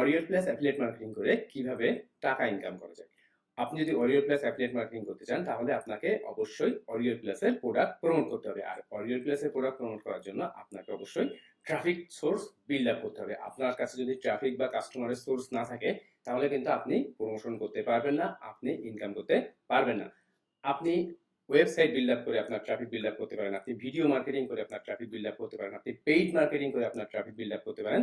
অরিয়র plus affiliate marketing করে কীভাবে টাকা ইনকাম করা যায়। আপনি যদি অরিয়র প্লাস অ্যাফিলিয়েট মার্কেটিং করতে চান, তাহলে আপনাকে অবশ্যই অরিয়র প্লাসের প্রোডাক্ট প্রমোট করতে হবে। আর অরিয়র প্লাসের প্রোডাক্ট প্রমোট করার জন্য আপনাকে অবশ্যই ট্রাফিক সোর্স বিল্ড আপ করতে হবে। আপনার কাছে যদি ট্রাফিক বা কাস্টমারের সোর্স না থাকে, তাহলে কিন্তু আপনি প্রমোশন করতে পারবেন না, আপনি ইনকাম করতে পারবেন না। আপনি ওয়েবসাইট বিল্ড আপ করে আপনার ট্রাফিক বিল্ড আপ করতে পারেন, আপনি ভিডিও মার্কেটিং করে আপনার ট্রাফিক বিল্ড আপ করতে পারেন, আপনি পেইড মার্কেটিং করে আপনার ট্রাফিক বিল্ড আপ করতে পারেন।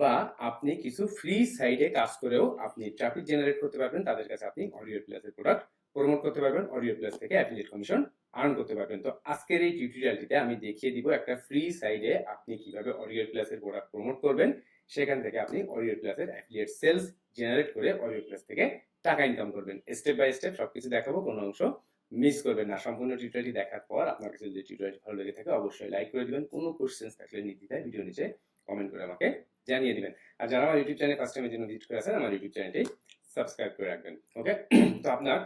বা আপনি কিছু ফ্রি সাইডে কাজ করেও আপনি ট্রাফিক জেনারেট করতে পারবেন। তাদের কাছে আপনি অডিও প্লাসের প্রোডাক্ট প্রমোট করতে পারবেন। অডিও প্লাস থেকে অ্যাফিলিয়েট কমিশন আর্ন করতে পারবেন। তো আজকের এই টিউটোরিয়ালটিতে আমি দেখিয়ে দিব একটা ফ্রি সাইডে আপনি কীভাবে অডিও প্লাসের প্রোডাক্ট প্রমোট করবেন। সেখান থেকে আপনি অডিও প্লাসের অ্যাফিলিয়েট সেলস জেনারেট করে অডিও প্লাস থেকে টাকা ইনকাম করবেন। স্টেপ বাই স্টেপ সবকিছু দেখাবো, কোনো অংশ মিস করবেন না। সম্পূর্ণ টিউটোরিয়ালটি দেখার পর আপনার কাছে যদি টিউটোরিয়ালটি ভালো লেগে থাকে, অবশ্যই লাইক করে দিবেন। কোনো কোশ্চেন্স থাকলে নির্দ্বিধায় ভিডিও নিচে কমেন্ট করে আমাকে জানিয়ে দিবেন। আর যারা আমার ইউটিউব চ্যানেল ফার্স্ট টাইমের জন্য ভিজিট করে আছেন, আমার ইউটিউব চ্যানেলটি সাবস্ক্রাইব করে রাখবেন ওকে তো আপনার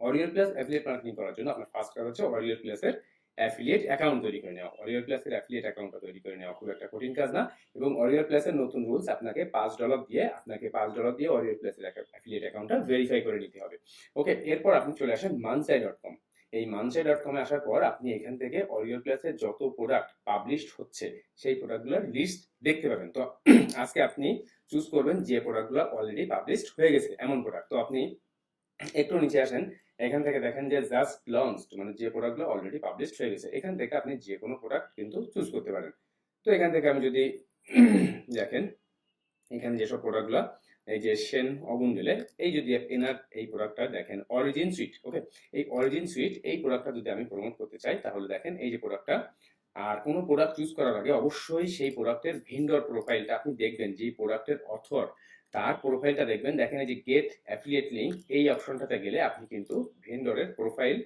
অরিয়র প্লাস অ্যাফিলিয়েট মার্কেটিং করার জন্য আপনার ফার্স্ট কাজ হচ্ছে অরিয়র প্লাসের অ্যাফিলিয়েট অ্যাকাউন্ট তৈরি করে নেওয়া। অরিয়র প্লাসের অ্যাফিলিয়েট অ্যাকাউন্টটা তৈরি করে নেওয়া খুব একটা কঠিন কাজ না, এবং অরিয়র প্লাসের নতুন রুলস আপনাকে পাঁচ ডলার দিয়ে, আপনাকে পাঁচ ডলার দিয়ে অরিয়র প্লাসের অ্যাফিলিয়েট অ্যাকাউন্টটা ভেরিফাই করে নিতে হবে ওকে এরপর আপনি চলে আসেন মানসাই ডট কম এই মানসে ডট কমে আসার পর আপনি এখান থেকে অরিয়র প্লাসের যত প্রোডাক্ট পাবলিশড হচ্ছে, সেই প্রোডাক্টগুলোর লিস্ট দেখতে পাবেন। তো আজকে আপনি চুজ করবেন যে প্রোডাক্টগুলো অলরেডি পাবলিশড হয়ে গেছে, এমন প্রোডাক্ট তো আপনি একটু নিচে আসেন, এখান থেকে দেখেন যে জাস্ট লঞ্চড মানে যে প্রোডাক্টগুলো অলরেডি পাবলিশড হয়ে গেছে, এখান থেকে আপনি যে কোনো প্রোডাক্ট কিন্তু চুজ করতে পারেন। তো এখান থেকে আমি যদি দেখেন, এখানে যেসব প্রোডাক্টগুলো এই যে সেন অগুন দিলে, এই যদি এনার এই প্রোডাক্টটা দেখেন অরিজিন সুইট ওকে এই অরিজিন সুইট এই প্রোডাক্টটা যদি আমি প্রমোট করতে চাই, তাহলে দেখেন এই যে প্রোডাক্টটা আর কোনো প্রোডাক্ট চুজ করার আগে অবশ্যই সেই প্রোডাক্টের ভিন্ডর প্রোফাইলটা আপনি দেখবেন যে প্রোডাক্টের অথর তার প্রোফাইলটা দেখবেন। দেখেন এই যে গেট অ্যাফিলিয়েট লিঙ্ক এই অপশনটাতে গেলে আপনি কিন্তু ভেন্ডরের প্রোফাইল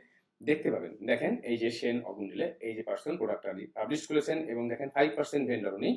দেখতে পাবেন। দেখেন এই যে সেন অগুন্ডিলে এই যে পার্সন প্রোডাক্টটা পাবলিশ করেছেন এবং দেখেন ফাইভ পার্সেন্ট ভেন্ডর উনি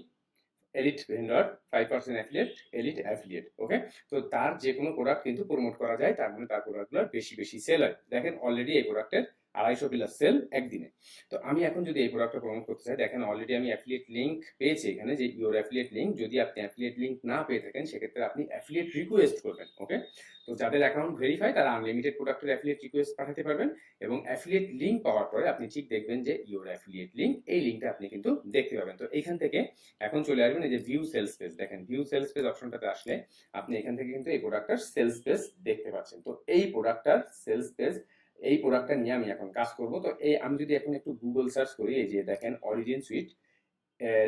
elite vendor five percent affiliate elite affiliate okay তো তার যে কোনো প্রোডাক্ট কিন্তু প্রমোট করা যায়, তার মানে তার প্রোডাক্টগুলো বেশি বেশি সেল হয় দেখেন অলরেডি এই প্রোডাক্টের আড়াইশো প্লাস সেল একদিনে। তো আমি এখন যদি এই প্রোডাক্টটা প্রমোট করতে চাই, দেখেন অলরেডি আমি অ্যাফিলিয়েট লিঙ্ক পেয়েছি এখানে যে ইউর অ্যাফিলিয়েট লিঙ্ক যদি আপনি অ্যাফিলিয়েট লিঙ্ক না পেয়ে থাকেন, সেক্ষেত্রে আপনি অ্যাফিলিয়েট রিকোয়েস্ট করবেন ওকে তো যাদের অ্যাকাউন্ট ভেরিফাই তারা আনলিমিটেড প্রোডাক্টের অ্যাফিলিয়েট রিকোয়েস্ট পাঠাতে পারবেন এবং অ্যাফিলিয়েট লিঙ্ক পাওয়ার পরে আপনি ঠিক দেখবেন যে ইউর অ্যাফিলিয়েট লিঙ্ক এই লিঙ্কটা আপনি কিন্তু দেখতে পাবেন। তো এখান থেকে এখন চলে আসবেন এই যে ভিউ সেলস পেজ দেখেন ভিউ সেলস পেজ অপশনটাতে আসলে আপনি এখান থেকে কিন্তু এই প্রোডাক্টটার সেলস পেজ দেখতে পাচ্ছেন। তো এই প্রোডাক্টটার সেলস পেজ এই প্রোডাক্টটা নিয়ে আমি এখন কাজ করব। তো এই আমি যদি এখন একটু গুগল সার্চ করি, এই যে দেখেন অরিজিন সুইট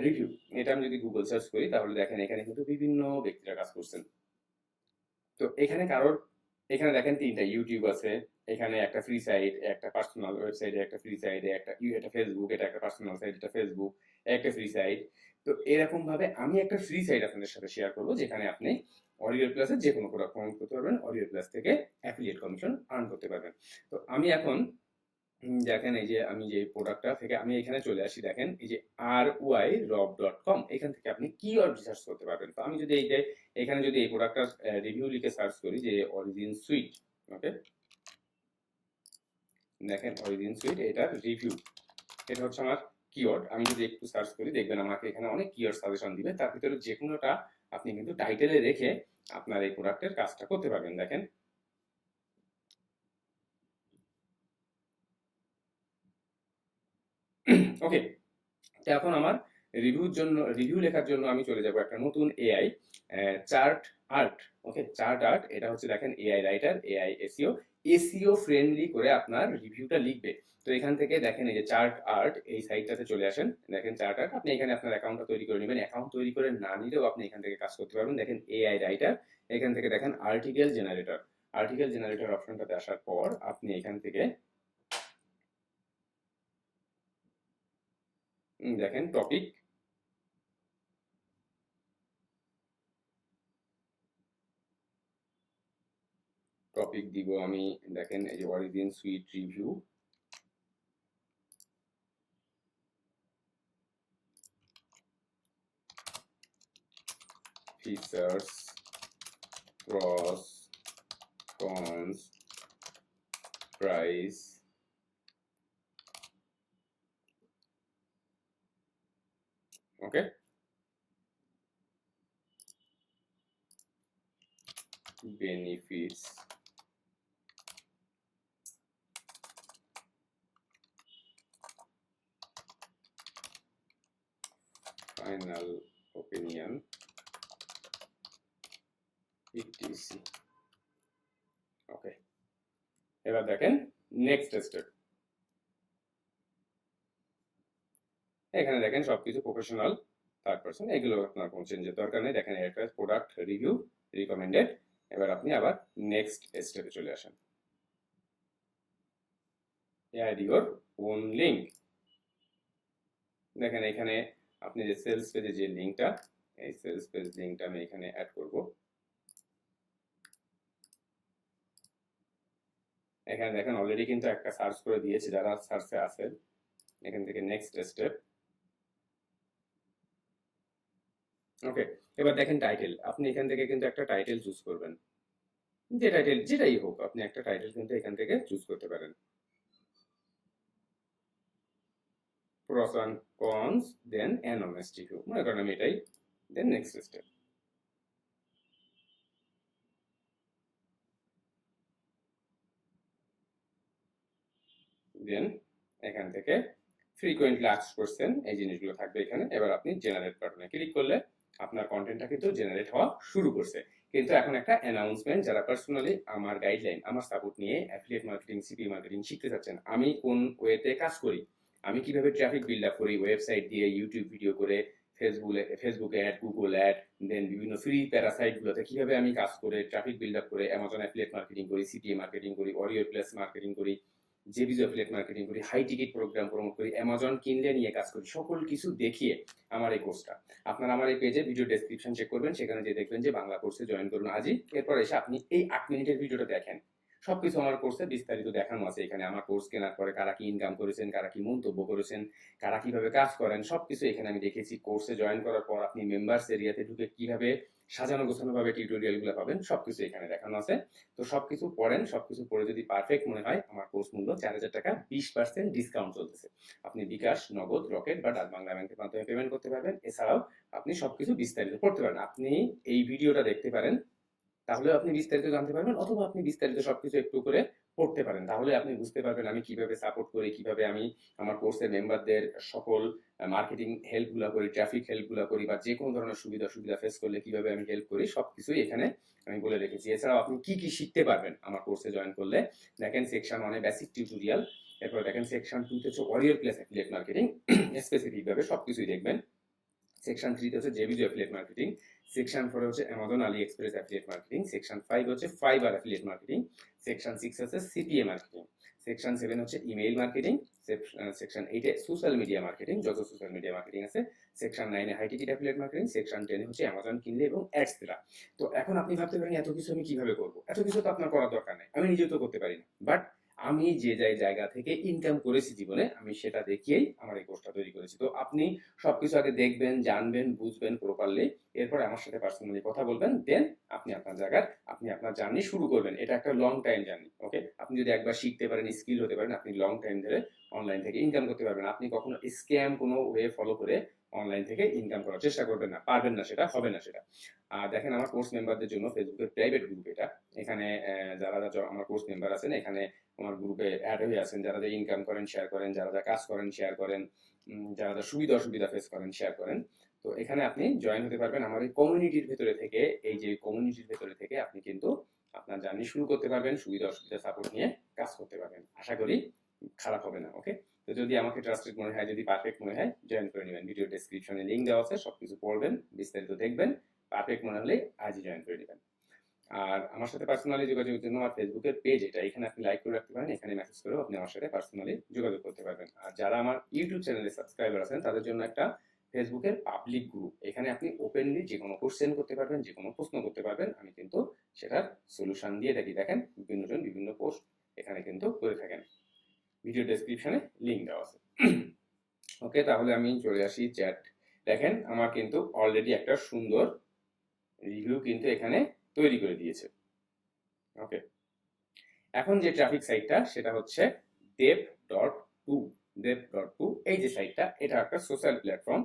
রিভিউ এটা আমি যদি গুগল সার্চ করি, তাহলে দেখেন এখানে কিন্তু বিভিন্ন ব্যক্তিরা কাজ করছেন। তো এখানে কারোর, এখানে দেখেন তিনটা ইউটিউব আছে, এখানে একটা ফ্রি সাইট একটা পার্সোনাল ওয়েবসাইটে একটা ফ্রি সাইটে একটা ইউ এটা ফেসবুক এটা একটা পার্সোনাল সাইট এটা ফেসবুক একটা ফ্রি সাইট তো এরকম ভাবে আমি একটা ফ্রি সাইট আপনাদের সাথে শেয়ার করব, যেখানে আপনি অডিও প্লাসে যে কোনো প্রোডাক্ট প্রমোট করতে পারবেন। অডিও প্লাস থেকে অ্যাফিলিয়েট কমিশন আর্ন করতে পারবেন। তো আমি এখন দেখেন এই যে আমি যে প্রোডাক্টটা থেকে আমি এখানে চলে আসি, দেখেন এই যে আর ওয়াই রব ডট কম এখান থেকে আপনি কিওয়ার্ড রিসার্চ করতে পারবেন। তো আমি যদি এই যে, এখানে যদি এই প্রোডাক্টটার রিভিউ লিখে সার্চ করি যে অরিজিন সুইট ওকে দেখেন অরিজিন সুইট এটা রিভিউ এটা হচ্ছে আমার কিওয়ার্ড আমি যদি একটু সার্চ করি, দেখবেন আমাকে এখানে অনেক কিওয়ার্ড সাজেশন দিবে। তার ভিতরে যে কোনোটা আপনি কিন্তু টাইটেলে রেখে আপনার এই প্রোডাক্টের কাজটা করতে পারবেন দেখেন। ওকে এখন আমার রিভিউর জন্য রিভিউ লেখার জন্য আমি চলে যাব একটা নতুন AI chart art okay chart art এটা হচ্ছে দেখেন AI writer AI SEO SEO friendly করে আপনার রিভিউটা লিখবে। তো এখান থেকে দেখেন এই যে চার্ট আর্ট এই সাইটটাতে চলে আসেন। দেখেন চার্ট আর্ট আপনি এখানে আপনার অ্যাকাউন্টটা তৈরি করে নেবেন। অ্যাকাউন্ট তৈরি করে না নিলেও আপনি এখান থেকে কাজ করতে পারবেন। দেখেন এআই রাইটার এখান থেকে দেখেন আর্টিকেল জেনারেটর আর্টিকেল জেনারেটর অপশনটাতে আসার পর আপনি এখান থেকে দেখেন টপিক টপিক দিব আমি দেখেন এই যে origin suite review features pros cons price ওকে benefits final opinion. Etc okay এবার দেখেন নেক্সট স্টেপ এখানে দেখেন সবকিছু প্রফেশনাল থার্ড পার্সন এগুলো আপনার কোনো চেঞ্জের দরকার নেই। দেখেন একটা প্রোডাক্ট রিভিউ রিকমেন্ডেড এবার আপনি আবার নেক্সট স্টেপে চলে আসেন। অ্যাড ইউর ওন লিঙ্ক দেখেন এখানে আপনি যে সেলস পেজে যে লিঙ্কটা এই সেলস পেজ লিঙ্কটা আমি এখানে অ্যাড করব। এখানে দেখেন অলরেডি কিন্তু একটা সার্চ করে দিয়েছি, যারা সার্চে আছেন, এখান থেকে নেক্সট স্টেপ ওকে এবার দেখেন টাইটেল আপনি এখান থেকে কিন্তু একটা টাইটেল চুজ করবেন। যে টাইটেল যেটাই হোক, আপনি একটা টাইটেল কিন্তু এখান থেকে চুজ করতে পারেন। Pros and cons, then an honest review মনে করেন আমি এটাই দেন নেক্সট স্টেপ দেন এখান থেকে ফ্রিকোয়েন্টলি আস্ক করছেন এই জিনিসগুলো থাকবে এখানে। এবার আপনি জেনারেট বাটনে ক্লিক করলে আপনার কন্টেন্টটা কিন্তু জেনারেট হওয়া শুরু করছে। কিন্তু এখন একটা অ্যানাউন্সমেন্ট যারা পার্সোনালি আমার গাইডলাইন আমার সাপোর্ট নিয়ে অ্যাফিলিয়েট মার্কেটিং সিপি মার্কেটিং শিখতে চাচ্ছেন, আমি কোন ওয়েতে কাজ করি আমি কীভাবে ট্রাফিক বিল্ড আপ করি ওয়েবসাইট দিয়ে ইউটিউব ভিডিও করে ফেসবুকে ফেসবুক অ্যাড গুগল অ্যাড দেন বিভিন্ন ফ্রি প্যারাসাইটগুলোতে কীভাবে আমি কাজ করে ট্রাফিক বিল্ড আপ করে অ্যামাজন অ্যাফিলিয়েট মার্কেটিং করি সিপিএ মার্কেটিং করি অরিও প্লেস মার্কেটিং করি জেবিজ অ্যাফিলিয়েট মার্কেটিং করি হাই টিকিট প্রোগ্রাম প্রমোট করি অ্যামাজন কিনলে নিয়ে কাজ করি, সকল কিছু দেখিয়ে আমার এই কোর্সটা আপনারা আমার এই পেজে ভিডিও ডেসক্রিপশন চেক করবেন, সেখানে যে দেখবেন যে বাংলা কোর্সে জয়েন করুন। আজই এরপর এসে আপনি এই আট মিনিটের ভিডিওটা দেখেন। সবকিছু আমার কোর্সে বিস্তারিত দেখানো আছে। এখানে আমার কোর্স কেনার পরে কারা কি ইনকাম করেছেন, কারা কি মন্তব্য করেছেন, কারা কীভাবে কাজ করেন, সবকিছু এখানে আমি দেখেছি। কোর্সে জয়েন করার পর আপনি মেম্বার্স এরিয়াতে ঢুকে কীভাবে সাজানো গোছানো ভাবে টিউটোরিয়ালগুলো পাবেন, সবকিছু এখানে দেখানো আছে। তো সবকিছু পড়েন, সবকিছু পড়ে যদি পারফেক্ট মনে হয়, আমার কোর্স মূল্য চার হাজার টাকা, বিশ পার্সেন্ট ডিসকাউন্ট চলতেছে। আপনি বিকাশ, নগদ, রকেট বা ডাক বাংলা ব্যাংকের মাধ্যমে পেমেন্ট করতে পারবেন। এছাড়াও আপনি সবকিছু বিস্তারিত পড়তে পারেন। আপনি এই ভিডিওটা দেখতে পারেন তাহলে আপনি বিস্তারিত জানতে পারবেন অথবা আপনি বিস্তারিত সবকিছু একটু করে পড়তে পারেন। তাহলে আপনি বুঝতে পারবেন আমি কীভাবে সাপোর্ট করি, কীভাবে আমি আমার কোর্সের মেম্বারদের সকল মার্কেটিং হেল্প হেল্পগুলো করি ট্রাফিক হেল্প হেল্পগুলো করি বা যে কোনো ধরনের সুবিধা সুবিধা ফেস করলে কীভাবে আমি হেল্প করি, সবকিছুই এখানে আমি বলে রেখেছি। এছাড়াও আপনি কি কি শিখতে পারবেন আমার কোর্সে জয়েন করলে দেখেন সেকশন ওয়ানে বেসিক টিউটোরিয়াল এরপর দেখেন সেকশন টুতে হচ্ছে Warrior Plus affiliate marketing specific ভাবে সবকিছুই দেখবেন। সেকশন থ্রিতে হচ্ছে জেবিজো অ্যাফিলিয়েট মার্কেটিং সেকশন ফোরে হচ্ছে Amazon AliExpress affiliate marketing section five হচ্ছে Fiverr affiliate marketing section six হচ্ছে সিপিএ মার্কেটিং সেকশন সেভেন হচ্ছে ইমেইল মার্কেটিং সেকশন এইটে সোশ্যাল মিডিয়া মার্কেটিং যত সোশ্যাল মিডিয়া মার্কেটিং আছে সেকশন নাইনে high ticket affiliate marketing section টেনে হচ্ছে অ্যামাজন কিনলে এবং অ্যাডস দেওয়া। তো এখন আপনি ভাবতে পারেন, এত কিছু আমি কীভাবে করব? এত কিছু তো আপনার করার দরকার নেই। আমি নিজেও তো করতে পারি না। বাট আমি যে যাই জায়গা থেকে ইনকাম করেছি জীবনে, আমি সেটা দেখিয়েই আমার এই কোর্সটা তৈরি করেছি। তো আপনি সবকিছু আগে দেখবেন, জানবেন, বুঝবেন প্রপারলি এরপরে আমার সাথে পার্সোনালি কথা বলবেন দেন আপনি আপনার জায়গার, আপনি আপনার জার্নি শুরু করবেন। এটা একটা লং টাইম জার্নি ওকে আপনি যদি একবার শিখতে পারেন স্কিল হতে পারেন, আপনি লং টাইম ধরে অনলাইন থেকে ইনকাম করতে পারবেন। আপনি কখনো স্ক্যাম কোনো ওয়ে ফলো করে অনলাইন থেকে ইনকাম করার চেষ্টা করবেন না। পারবেন না সেটা, হবে না সেটা। আর দেখেন আমার কোর্স মেম্বারদের জন্য ফেসবুকের প্রাইভেট গ্রুপ এটা। এখানে যারা যারা আমার কোর্স মেম্বার আছেন, এখানে আমার গ্রুপে অ্যাড হয়ে আছেন। যারা যা ইনকাম করেন শেয়ার করেন। যারা যা কাজ করেন শেয়ার করেন। যারা যা সুবিধা অসুবিধা ফেস করেন শেয়ার করেন। তো এখানে আপনি জয়েন হতে পারবেন আমার এই কমিউনিটির ভেতরে থেকে। এই যে কমিউনিটির ভেতরে থেকে আপনি কিন্তু আপনার জার্নি শুরু করতে পারবেন। সুবিধা অসুবিধা সাপোর্ট নিয়ে কাজ করতে পারবেন। আশা করি খারাপ হবে না ওকে তো যদি আমাকে ট্রাস্টেড মনে হয়, যদি পারফেক্ট মনে হয় জয়েন করে নেবেন। ভিডিও ডেসক্রিপশনে লিঙ্ক দেওয়া আছে, সবকিছু পড়বেন, বিস্তারিত দেখবেন পারফেক্ট মনে হলে আজই জয়েন করে নেবেন। আর আমার সাথে পার্সোনালি যোগাযোগের জন্য আমার ফেসবুকের পেজ এটা, এখানে আপনি লাইক করে রাখতে পারেন, এখানে মেসেজ করেও আপনি আমার সাথে পার্সোনালি যোগাযোগ করতে পারবেন। আর যারা আমার ইউটিউব চ্যানেলে সাবস্ক্রাইবার আছেন, তাদের জন্য একটা ফেসবুকের পাবলিক গ্রুপ এখানে আপনি ওপেনলি যে কোনো কোশ্চেন করতে পারবেন, যে কোনো প্রশ্ন করতে পারবেন, আমি কিন্তু সেটার সলিউশন দিয়ে থাকি। দেখেন, বিভিন্ন জন বিভিন্ন পোস্ট এখানে কিন্তু করে থাকেন। ভিডিও ডেসক্রিপশনে লিঙ্ক দেওয়া আছে। ওকে তাহলে আমি চলে আসি চ্যাট দেখেন, আমার কিন্তু অলরেডি একটা সুন্দর রিভিউ কিন্তু এখানে তৈরি করে দিয়েছে। ওকে এখন যে ট্রাফিক সাইটটা সেটা হচ্ছে dev dot to dev dot to এই যে সাইটটা এটা একটা সোশ্যাল প্ল্যাটফর্ম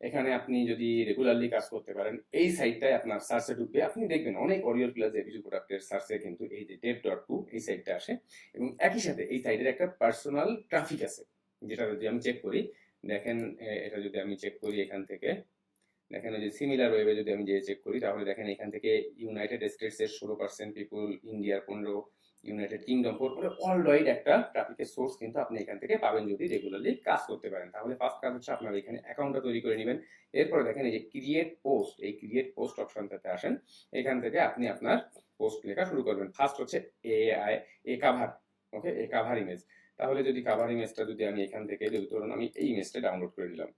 এখানে আপনি যদি রেগুলারলি কাজ করতে পারেন, এই সাইটটায় আপনার সার্চে ঢুকবে। আপনি দেখবেন অনেক অরিওর প্লাস এভিজু প্রোডাক্টের সার্চে কিন্তু এই যে ডেভ ডট টু এই সাইটটা আসে এবং একই সাথে এই সাইটের একটা পার্সোনাল ট্রাফিক আছে, যেটা যদি আমি চেক করি, দেখেন এটা যদি আমি চেক করি এখান থেকে, দেখেন ওই যে সিমিলার ওয়েবে যদি আমি যে চেক করি, তাহলে দেখেন এখান থেকে ইউনাইটেড স্টেটস এর ষোলো পার্সেন্ট পিপুল ইন্ডিয়ার পনেরো ইউনাইটেড কিংডম ফোর মানে অল ওয়াইড একটা ট্রাফিকের সোর্স কিন্তু আপনি এখান থেকে পাবেন যদি রেগুলারলি কাজ করতে পারেন। তাহলে ফার্স্ট কাজ হচ্ছে আপনার এখানে অ্যাকাউন্টটা তৈরি করে নেবেন। এরপরে দেখেন এই যে ক্রিয়েট পোস্ট এই ক্রিয়েট পোস্ট অপশনটাতে আসেন। এখান থেকে আপনি আপনার পোস্ট লেখা শুরু করবেন। ফার্স্ট হচ্ছে A I A cover okay A cover image তাহলে যদি কাভার ইমেজটা যদি আমি এখান থেকে যদি ধরুন আমি এই ইমেজটা ডাউনলোড করে নিলাম।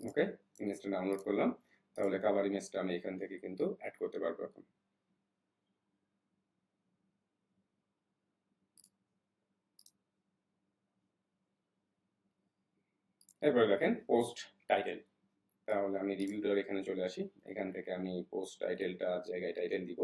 ওকে ইমেজটা ডাউনলোড করলাম। তাহলে কাভার ইমেজটা আমি এখান থেকে কিন্তু অ্যাড করতে পারব এখন। এরপরে দেখেন পোস্ট টাইটেল তাহলে আমি রিভিউটার এখানে চলে আসি। এখান থেকে আমি পোস্ট টাইটেলটা জায়গায় টাইটেল দিব।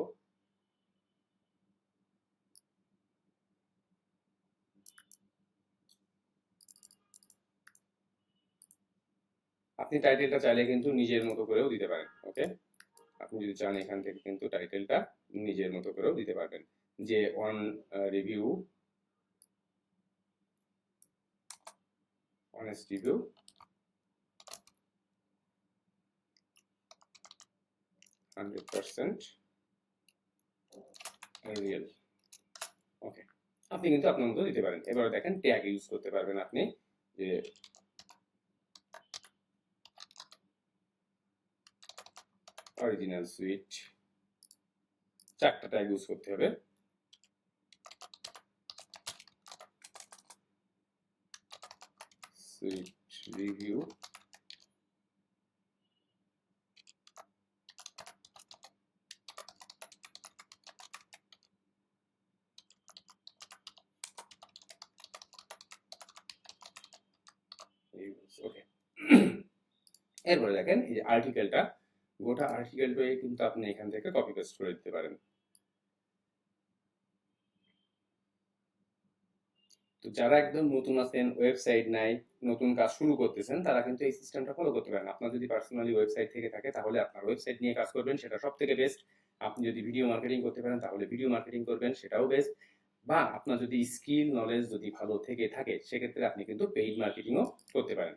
আপনি টাইটেলটা চাইলে কিন্তু নিজের মতো করেও দিতে পারেন ওকে আপনি যদি চান এখান থেকে কিন্তু টাইটেলটা নিজের মতো করেও দিতে পারবেন। যে on review honest review hundred percent real okay আপনি কিন্তু আপনার মতো দিতে পারেন। এবারে দেখেন ট্যাগ ইউজ করতে পারবেন আপনি, যে অরিজিনাল সুইট চারটা ট্যাগ ইউজ করতে হবে। সুইট রিভিউ এরপরে দেখেন এই আর্টিকেলটা গোটা আর্টিকেলটাই কিন্তু আপনি এখান থেকে কপি পেস্ট করে দিতে পারেন। তো যারা একদম নতুন আছেন ওয়েবসাইট নাই, নতুন কাজ শুরু করতেছেন, তারা কিন্তু এই সিস্টেমটা ফলো করতে পারেন। আপনার যদি পার্সোনালি ওয়েবসাইট থেকে থাকে, তাহলে আপনার ওয়েবসাইট নিয়ে কাজ করবেন, সেটা সব থেকে বেস্ট আপনি যদি ভিডিও মার্কেটিং করতে পারেন, তাহলে ভিডিও মার্কেটিং করবেন, সেটাও বেস্ট বা আপনার যদি স্কিল নলেজ যদি ভালো থেকে থাকে, সেক্ষেত্রে আপনি কিন্তু পেইড মার্কেটিংও করতে পারেন।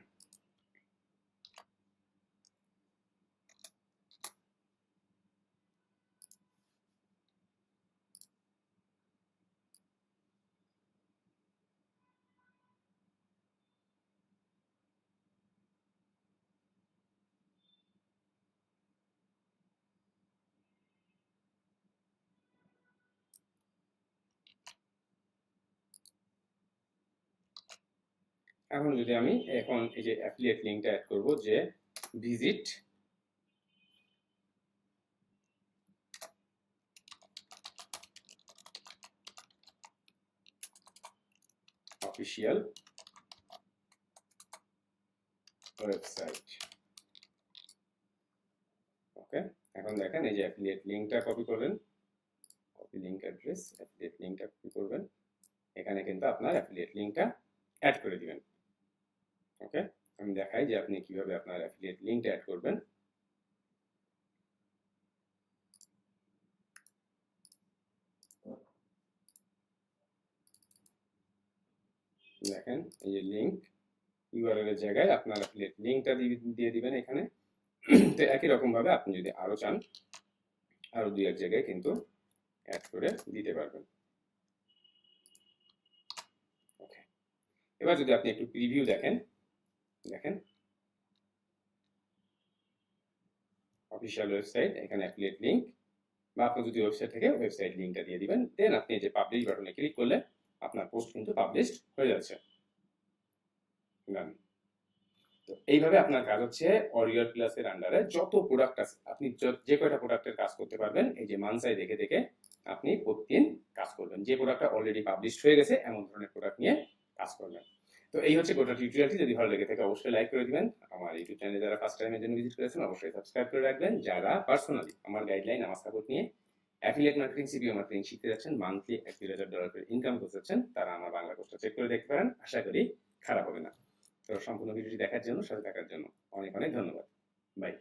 এখন যদি আমি এখন এই যে অ্যাফিলিয়েট লিঙ্কটা অ্যাড করব যে ভিজিট অফিসিয়াল ওয়েবসাইট ওকে এখন দেখেন এই যে অ্যাফিলিয়েট লিঙ্কটা কপি করবেন। কপি লিঙ্ক অ্যাড্রেস অ্যাফিলিয়েট লিঙ্কটা কপি করবেন। এখানে কিন্তু আপনার অ্যাফিলিয়েট লিঙ্কটা অ্যাড করে দিবেন। ওকে? আমি দেখাই যে আপনি কীভাবে আপনার অ্যাফিলিয়েট লিঙ্কটা অ্যাড করবেন। দেখেন, এই যে লিঙ্ক ইউআরএল এর জায়গায় আপনার অ্যাফিলিয়েট লিঙ্কটা দিয়ে দিবেন এখানে। তো একই রকম ভাবে আপনি যদি আরও চান, আরও দুই এক জায়গায় কিন্তু অ্যাড করে দিতে পারবেন। এবার যদি আপনি একটু প্রিভিউ দেখেন দেখেন। অফিসিয়াল ওয়েবসাইট এখানে অ্যাফিলিয়েট লিঙ্ক বা আপনি যদি ওয়েবসাইট থেকে ওয়েবসাইট লিঙ্কটা দিয়ে দিবেন দেন আপনি যে পাবলিশ বাটনে ক্লিক করলে আপনার পোস্ট কিন্তু পাবলিশড হয়ে যাচ্ছে. তো এইভাবে আপনার কাজ হচ্ছে অরিয়র প্লাসের আন্ডারে যত প্রোডাক্ট আছে, আপনি য- কয়টা প্রোডাক্টের কাজ করতে পারবেন, এই যে মানসাই দেখে দেখে আপনি প্রতিদিন কাজ করবেন। যে প্রোডাক্টটা অলরেডি পাবলিশড হয়ে গেছে, এমন ধরনের প্রোডাক্ট নিয়ে কাজ করবেন। তো এই হচ্ছে গোটা টিউটোরিয়ালটি যদি ভালো লেগে থাকে, অবশ্যই লাইক করে দিবেন। আমার ইউটিউব চ্যানেলে যারা ফার্স্ট টাইমের জন্য ভিজিট করেছেন, অবশ্যই সাবস্ক্রাইব করে রাখবেন। যারা পার্সোনালি আমার গাইডলাইন আমার সাপোর্ট নিয়ে অ্যাফিলিয়েট মার্কেটিং সিপিও মার্কেটিং শিখতে যাচ্ছেন মান্থলি এক দুই হাজার ডলার করে ইনকাম করতে যাচ্ছেন, তারা আমার বাংলা কোর্সটা চেক করে দেখতে পারেন। আশা করি খারাপ হবে না। তো সম্পূর্ণ ভিডিওটি দেখার জন্য, সাথে থাকার জন্য অনেক অনেক ধন্যবাদ। বাই